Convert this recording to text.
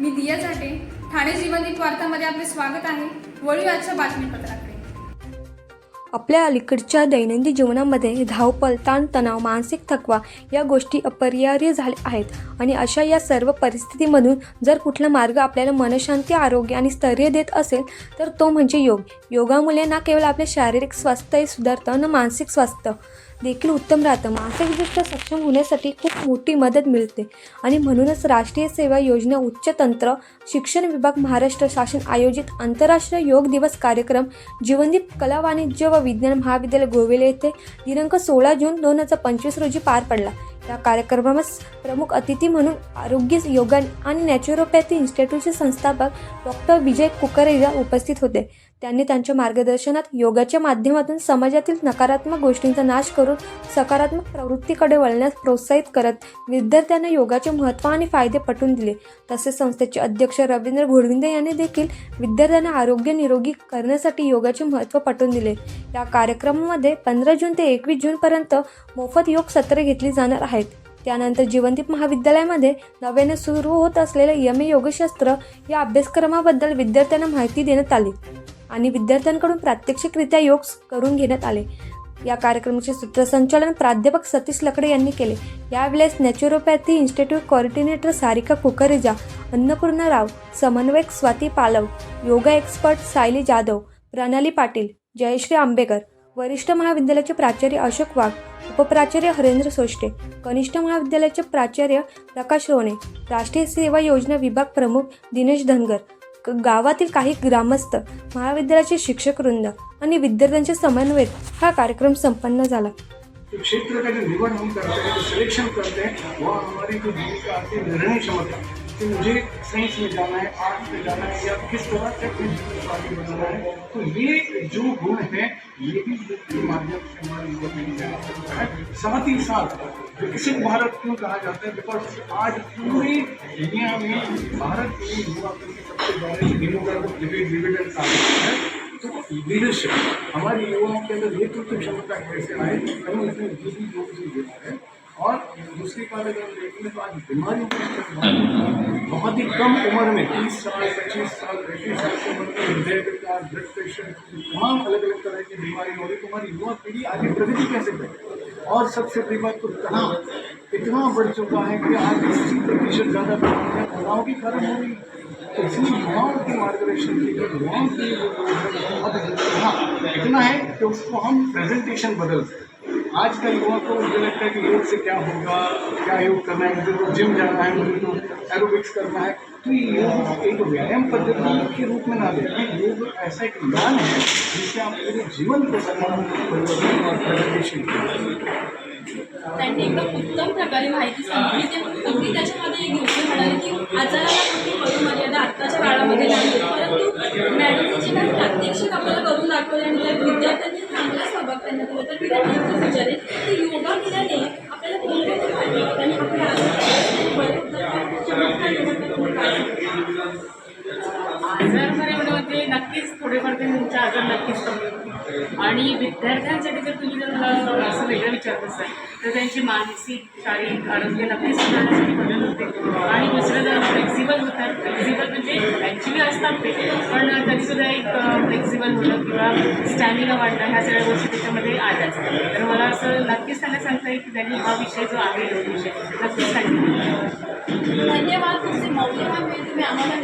मध्ये आपले स्वागत आहे. वळू आजच्या बातमीपत्राकडे. आपल्या अलीकडच्या दैनंदिन जीवनामध्ये धावपळ ताणतणाव मानसिक थकवा या गोष्टी अपरिहार्य झाल्या आहेत. आणि अशा या सर्व परिस्थितीमधून जर कुठला मार्ग आपल्याला मनशांती आरोग्य आणि स्थैर्य देत असेल तर तो म्हणजे योग. योगामुळे ना केवळ आपले शारीरिक स्वास्थ्य सुधारतं ना मानसिक स्वास्थ्य. देखील उत्तम राहतं. मानसिकदृष्ट्या सक्षम होण्यासाठी खूप मोठी मदत मिळते. आणि म्हणूनच राष्ट्रीय सेवा योजना उच्च तंत्र शिक्षण विभाग महाराष्ट्र शासन आयोजित आंतरराष्ट्रीय योग दिवस कार्यक्रम जीवनदीप कला वाणिज्य व विज्ञान महाविद्यालय गोवेले येथे दिनांक सोळा जून दोन हजार पंचवीस रोजी पार पडला. या कार्यक्रमास प्रमुख अतिथी म्हणून आरोग्य योगा आणि नॅचरोपॅथी इन्स्टिट्यूटचे संस्थापक डॉक्टर विजय कुकरेजा उपस्थित होते. त्यांनी त्यांच्या मार्गदर्शनात योगाच्या माध्यमातून समाजातील नकारात्मक गोष्टींचा नाश करून सकारात्मक प्रवृत्तीकडे वळण्यास प्रोत्साहित करत विद्यार्थ्यांना योगाचे महत्त्व आणि फायदे पटवून दिले. तसेच संस्थेचे अध्यक्ष रवींद्र घोडविंदे यांनी देखील विद्यार्थ्यांना आरोग्य निरोगी करण्यासाठी योगाचे महत्त्व पटवून दिले. या कार्यक्रमामध्ये पंधरा जून ते एकवीस जूनपर्यंत मोफत योग सत्रे घेतली जाणार आहेत. त्यानंतर जीवनदीप महाविद्यालयामध्ये नव्याने सुरू होत असलेलं यम योगशास्त्र या अभ्यासक्रमाबद्दल विद्यार्थ्यांना माहिती देण्यात आली आणि विद्यार्थ्यांकडून प्रात्यक्षिकरित्या योग करून घेण्यात आले. या कार्यक्रमाचे सूत्रसंचालन प्राध्यापक सतीश लकडे यांनी केले. यावेळेस naturopathy institute coordinator Sarika Kukreja Annapurna Rao समन्वयक स्वाती पालव योगा एक्सपर्ट सायली जाधव प्रणाली पाटील जयश्री आंबेकर वरिष्ठ महाविद्यालयाचे प्राचार्य अशोक वाघ उपप्राचार्य हरेंद्र सोष्टे कनिष्ठ महाविद्यालयाचे प्राचार्य प्रकाश रोणे राष्ट्रीय सेवा योजना विभाग प्रमुख दिनेश धनगर गावातील काही ग्रामस्थ महाविद्यालयाचे शिक्षक वृंद आणि विद्यार्थ्यांचे समन्वयत हा कार्यक्रम संपन्न झाला. क्षेत्र का जो निवड हम करते हैं जो सिलेक्शन करते हैं वह हमारी जो भूमिका आती है निर्णय क्षमता कि मुझे साइंस में जाना है आर्ट में जाना है, या किस तरह से अपने जीवन को आगे है तो ये जो गुण है, ये भी के माध्यम से हमारे पीढ़ी में आ सकता है। साथ ही साथ विकसित भारत क्यों कहा जाता है? बिकॉज़ आज पूरी दुनिया में भारत में युवा पीढ़ी सबसे बड़े डेमोग्राफिक डिविडेंड आ रहा है। तो लीडरशिप हमारे युवाओं के अंदर नेतृत्व क्षमता कैसे आए? हमें उसमें जो भी योग से जुड़ा है। और दूसरी बात अगर हम देखें तो आज बीमारी बहुत ही कम उम्र में तीस साल, पच्चीस साल, पैंतीस साल की उम्र में हृदय विकार ब्लड प्रेशर, तमाम अलग अलग तरह की बीमारी हो रही तो हमारी युवा पीढ़ी आगे प्रगति कैसे करे और सबसे बड़ी बात तो तनाव। इतना बढ़ चुका है कि आज अस्सी प्रतिशत ज़्यादा तनाव के कारण हो रही। तो इसलिए युवाओं के मार्गदर्शन के लिए युवाओं की जो बहुत इतना है कि उसको हम प्रेजेंटेशन बदल सकते। आज का युवा को मुझे लगता है कि योग से क्या होगा, क्या योग करना है? मुझे तो जिम जाना है, मुझे तो एरोबिक्स करना है। तो ये योग एक व्यायाम पद्धति के रूप में ना देखें योग ऐसा एक ज्ञान है जिससे आप पूरे जीवन को परिवर्तन और करें त्यांनी उत्तम प्रकारे माहिती सांगितली. ते अगदी त्याच्यामध्ये गोष्ट म्हणाले की आजाराला विचारेल की योगा केल्याने आपल्याला कोणकोणते फायदे होतात आणि आजार बरे होण्यामध्ये नक्कीच थोडेफार ते तुमचा आजार नक्कीच कमी आणि विद्यार्थ्यांसाठी जर तुम्ही जर मला असं वेगळं विचारत असाल तर त्यांची मानसिक शारीरिक आरोग्य नक्कीच सुधारण्यासाठी मदत होते. आणि दुसरं जर फ्लेक्झिबल होतात फ्लेक्झिबल म्हणजे ॲक्च्युली असतात ते. सुद्धा एक फ्लेक्झिबल होणं किंवा स्टॅमिना वाढणं ह्या सगळ्या गोष्टी त्याच्यामध्ये आल्याच तर मला असं नक्कीच त्यांना सांगता येईल की त्यांनी हा विषय जो आहे तो विषय नक्कीच सांगितलं धन्यवाद तुमचे मौल्यवान वेळ तुम्ही आम्हाला